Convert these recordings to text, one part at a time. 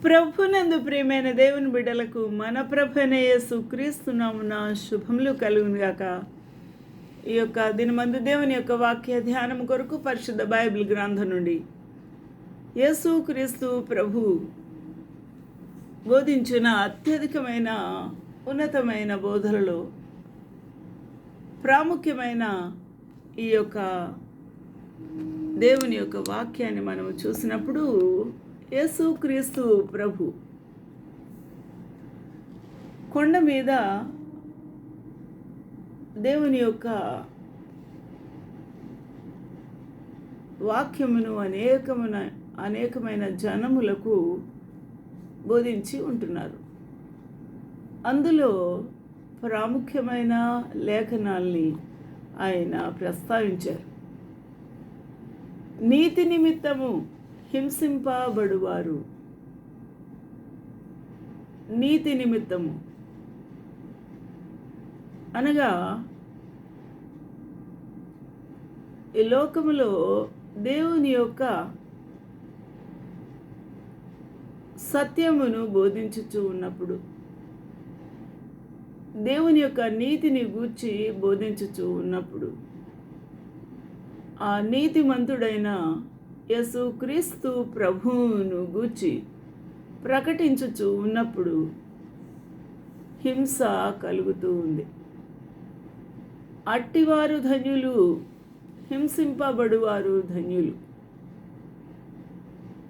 ప్రభునందు ప్రియమైన దేవుని బిడ్డలకు మన ప్రభునయ్య సుక్రీస్తున్నామున శుభములు కలుగునుగాక ఈ యొక్క దినమందు దేవుని యొక్క వాక్య ధ్యానం కొరకు పరిశుద్ధ బైబిల్ గ్రంథం నుండి యేసు క్రీస్తు ప్రభు బోధించిన అత్యధికమైన ఉన్నతమైన బోధనలో ప్రాముఖ్యమైన ఈ యొక్క దేవుని యొక్క వాక్యాన్ని మనం చూసినప్పుడు యేసుక్రీస్తు ప్రభు. కొండ మీద దేవుని యొక్క వాక్యమును అనేకమైన అనేకమైన జనములకు బోధించి ఉంటున్నారు. అందులో ప్రాముఖ్యమైన లేఖనాల్ని ఆయన ప్రస్తావించారు. నీతి నిమిత్తము హింసింపబడువారు. నీతి నిమిత్తము. అనగా ఈ లోకములో దేవుని యొక్క సత్యమును బోధించుచూ ఉన్నప్పుడు దేవుని యొక్క నీతిని గూర్చి బోధించుచూ ఉన్నప్పుడు ఆ నీతిమంతుడైన యేసుక్రీస్తు ప్రభువును గూర్చి ప్రకటించుచు ఉన్నప్పుడు హింస కలుగుతూ ఉంది. అట్టివారు ధన్యులు హింసింపబడువారు ధన్యులు.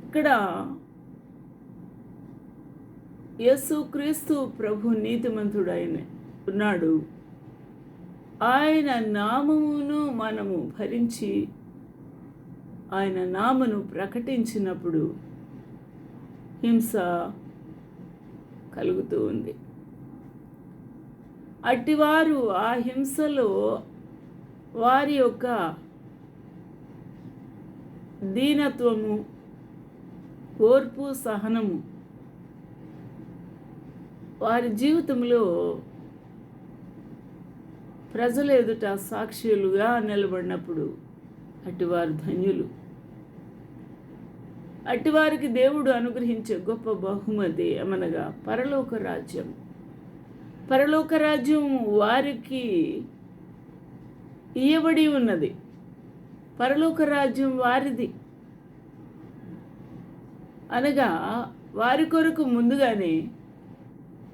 ఇక్కడ యేసుక్రీస్తు ప్రభు నీతిమంతుడైన ఉన్నాడు. ఆయన నామమును మనము భరించి ఆయన నామను ప్రకటించినప్పుడు హింస కలుగుతూ ఉంది. అట్టివారు ఆ హింసలో వారి యొక్క దీనత్వము ఓర్పు సహనము వారి జీవితంలో ప్రజల ఎదుట సాక్షులుగా నిలబడినప్పుడు అటువారు ధన్యులు. అటివారికి దేవుడు అనుగ్రహించే గొప్ప బహుమతి ఏమనగా పరలోక రాజ్యం. పరలోక రాజ్యం వారికి ఇయ్యబడి ఉన్నది. పరలోక రాజ్యం వారిది. అనగా వారి కొరకు ముందుగానే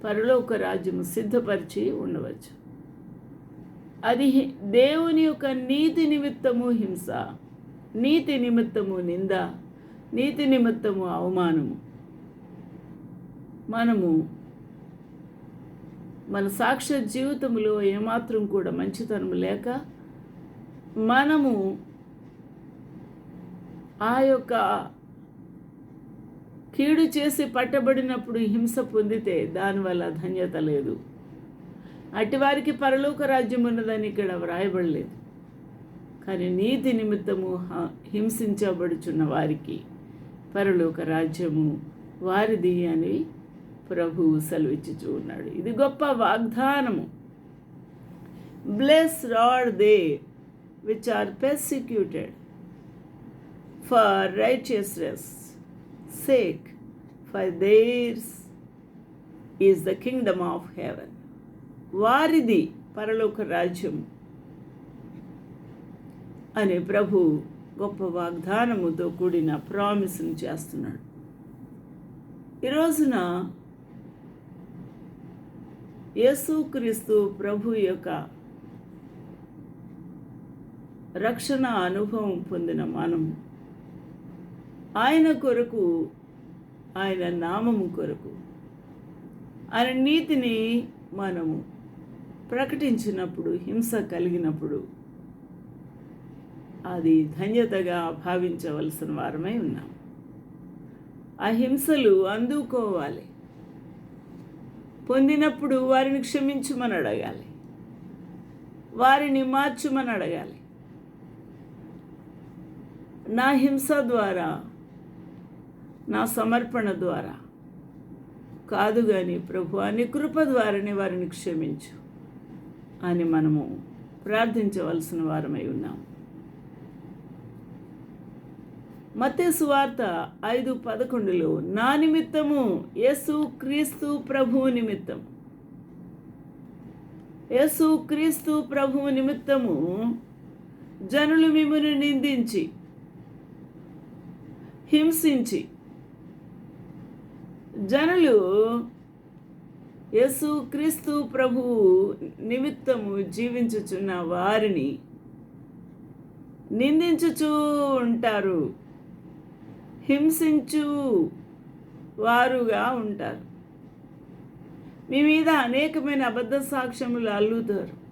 పరలోక రాజ్యము సిద్ధపరిచి ఉండవచ్చు. అది దేవుని యొక్క నీతి నిమిత్తము హింస నీతి నిమిత్తము నింద నీతి నిమిత్తము అవమానము. మనము మన సాక్ష్య జీవితంలో ఏమాత్రం కూడా మంచితనం లేక మనము ఆ యొక్క కీడు చేసి పట్టబడినప్పుడు హింస పొందితే దానివల్ల ధన్యత లేదు. అటివారికి పరలోక రాజ్యం ఉన్నదని ఇక్కడ వ్రాయబడలేదు. కానీ నీతి నిమిత్తము హింసించబడుచున్న వారికి పరలోక రాజ్యము వారిది అని ప్రభువు సెలవిచ్చుచూ ఉన్నాడు. ఇది గొప్ప వాగ్దానము. Blessed are they which are persecuted for righteousness sake for theirs is the kingdom of heaven వారిది పరలోక రాజ్యం అనే ప్రభు గొప్ప వాగ్దానముతో కూడిన ప్రామిస్ని చేస్తున్నాడు. ఈ రోజున యేసుక్రీస్తు ప్రభు యొక్క రక్షణ అనుభవం పొందిన మనం ఆయన కొరకు ఆయన నామము కొరకు ఆయన నీతిని మనము ప్రకటించినప్పుడు హింస కలిగినప్పుడు అది ధన్యతగా భావించవలసిన వారమై ఉన్నాం. ఆ హింసలు అందుకోవాలి. పొందినప్పుడు వారిని క్షమించమని అడగాలి. వారిని మార్చమని అడగాలి. నా హింస ద్వారా నా సమర్పణ ద్వారా కాదు కానీ ప్రభు అని కృప ద్వారానే వారిని క్షమించు అని మనము ప్రార్థించవలసిన వారమై ఉన్నాము మత్తేసు వార్త ఐదు పదకొండులో నా నిమిత్తము యేసు క్రీస్తు ప్రభువు నిమిత్తం. యేసు క్రీస్తు ప్రభువు నిమిత్తము జనులు మిమ్మల్ని నిందించి హింసించి. జనులు యేసు క్రీస్తు ప్రభువు నిమిత్తము జీవించుచున్న వారిని నిందించుచూ ఉంటారు. హింసించు వారుగా ఉంటారు. మీ మీద అనేకమైన అబద్ధ సాక్ష్యములు అల్లుతారు.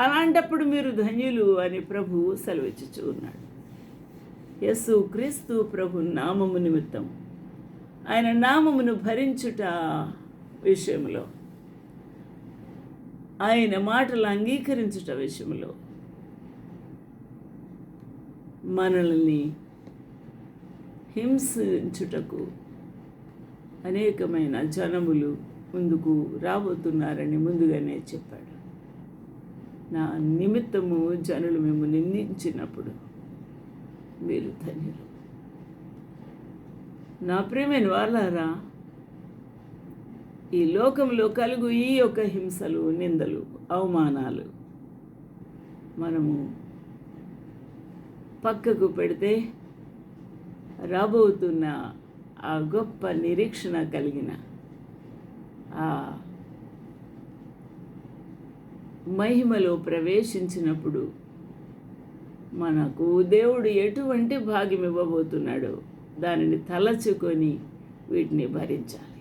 అలాంటప్పుడు మీరు ధన్యులు అని ప్రభువు సెలవిచ్చుచు ఉన్నాడు. యస్సు క్రీస్తు ప్రభు నామము నిమిత్తం ఆయన నామమును భరించుట విషయంలో ఆయన మాటలు అంగీకరించుట విషయంలో మనల్ని హింసించుటకు అనేకమైన జనములు ముందుకు రాబోతున్నారని ముందుగానే చెప్పాడు. నా నిమిత్తము జనులు మేము నిందించినప్పుడు మీరు ధన్యులు. నా ప్రేమైన వాళ్ళారా ఈ లోకంలో కలుగు ఈ యొక్క హింసలు నిందలు అవమానాలు మనము పక్కకు పెడితే రాబోతున్న ఆ గొప్ప నిరీక్షణ కలిగిన ఆ మహిమలో ప్రవేశించినప్పుడు మనకు దేవుడు ఎటువంటి భాగ్యం ఇవ్వబోతున్నాడో దానిని తలచుకొని వీటిని భరించాలి.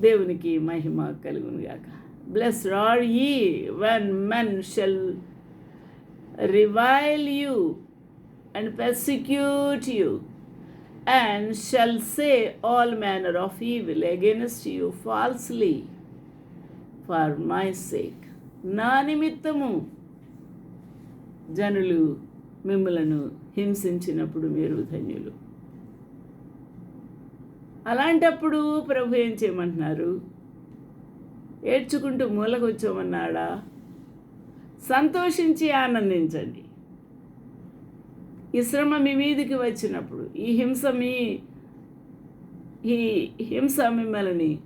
దేవునికి మహిమ కలుగునుగాక. Blessed are ye when men shall revile you and persecute you, and shall say all manner of evil against you falsely for my sake. నా నిమిత్తము జనులు మిమ్మలను హింసించినప్పుడు మీరు ధన్యులు. అలాంటప్పుడు ప్రభు ఏం చేయమంటున్నారు? ఏడ్చుకుంటూ మూలకొచ్చామన్నాడా? సంతోషించి ఆనందించండి. ఈ శ్రమ మీ మీదికి వచ్చినప్పుడు ఈ హింస మీ ఈ హింస మిమ్మల్ని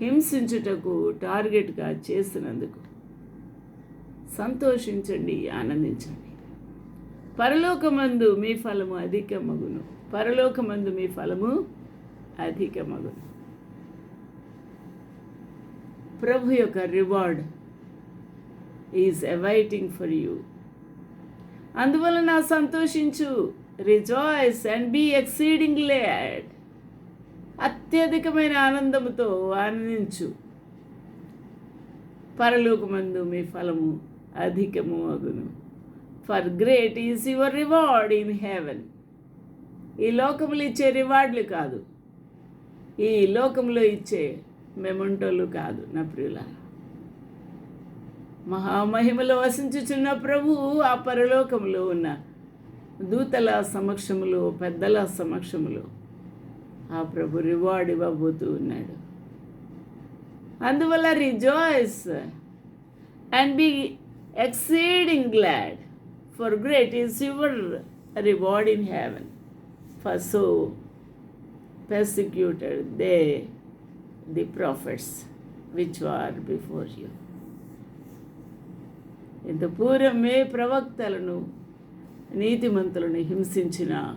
హింసించుటకు టార్గెట్గా చేసినందుకు సంతోషించండి ఆనందించండి. పరలోకమందు మీ ఫలము అధికమగును. పరలోకమందు మీ ఫలము అధికమగును. ప్రభు యొక్క reward is awaiting for you అందువలన సంతోషించు rejoice and be exceeding glad అత్యధికమైన ఆనందముతో ఆనందించు. పరలోకమందు మీ ఫలము అధికము అగును. For great is your reward in heaven ఈ లోకములు ఇచ్చే రివార్డులు కాదు. ఈ లోకంలో ఇచ్చే మెమంటోలు కాదు నా ప్రియుల మహామహిమలో వసించుచున్న ప్రభువు ఆ పరలోకంలో ఉన్న దూతల సమక్షములో పెద్దల సమక్షములో ఆ ప్రభు రివార్డ్ ఇవ్వబోతూ ఉన్నాడు అందువల్ల rejoice and be exceeding glad for great is your reward in heaven for so persecuted they the prophets which were before you. ఇంత పూర్వమే ప్రవక్తలను నీతిమంతులను హింసించిన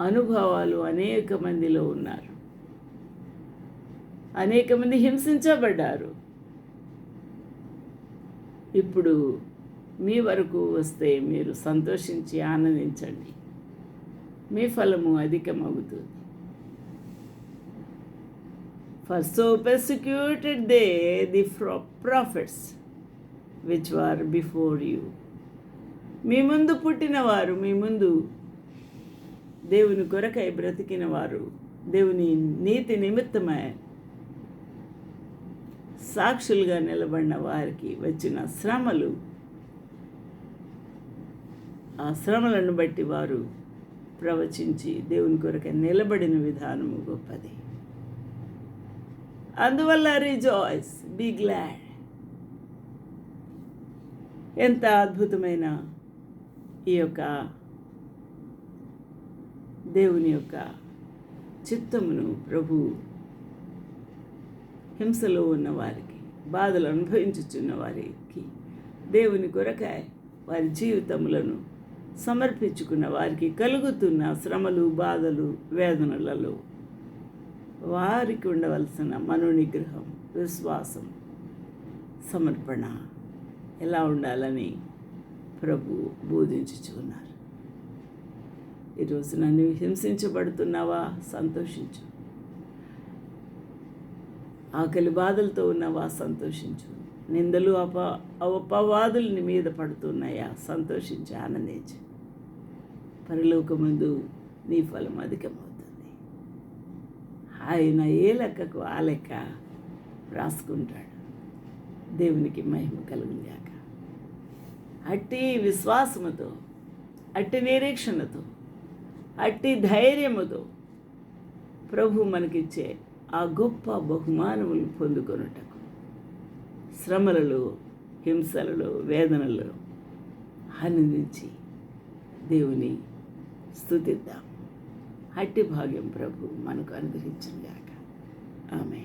అనుభవాలు అనేక మందిలో ఉన్నారు. అనేక మంది హింసించబడ్డారు. ఇప్పుడు మీ వరకు వస్తే మీరు సంతోషించి ఆనందించండి. మీ ఫలము అధికమవుతుంది. For so persecuted they the prophets which were before you మీ ముందు పుట్టినవారు మీ ముందు దేవుని కొరకై బ్రతికిన వారు దేవుని నీతి నిమిత్తమై సాక్షులుగా నిలబడిన వారికి వచ్చిన శ్రమలు. ఆ శ్రమలను బట్టి వారు ప్రవచించి దేవుని కొరకై నిలబడిన విధానము గొప్పది. అందువల్ల రిజాయిస్ బీ గ్లాడ్ ఎంత అద్భుతమైన ఈ యొక్క దేవుని యొక్క చిత్తమును ప్రభు హింసలో ఉన్న వారికి బాధలు అనుభవించుచున్న వారికి దేవుని కొరకాయ వారి జీవితములను సమర్పించుకున్న వారికి కలుగుతున్న శ్రమలు బాధలు వేదనలలో వారికి ఉండవలసిన మనోనిగ్రహం విశ్వాసం సమర్పణ. ఎలా ఉండాలని ప్రభు బోధించుచున్నారు. ఈరోజు నన్ను హింసించబడుతున్నావా? సంతోషించు. ఆకలి బాధలతో ఉన్నావా? సంతోషించు. నిందలు అప అపవాదులు నీ మీద పడుతున్నాయా? సంతోషించి ఆనందించు. పరలోకముందు నీ ఫలం అధికమవుతుంది. ఆయన ఏ లెక్కకు ఆ లెక్క రాసుకుంటాడు. దేవునికి మహిమ కలుగుగాక అట్టి విశ్వాసముతో అట్టి నిరీక్షణతో అట్టి ధైర్యముతో ప్రభు మనకిచ్చే ఆ గొప్ప బహుమానములు పొందుకొనుటకు. శ్రమలలో హింసలలో వేదనలో ఆనందించి దేవుని స్థుతిద్దాం అట్టి భాగ్యం ప్రభు మనకు అనుగ్రహించిందాక ఆమె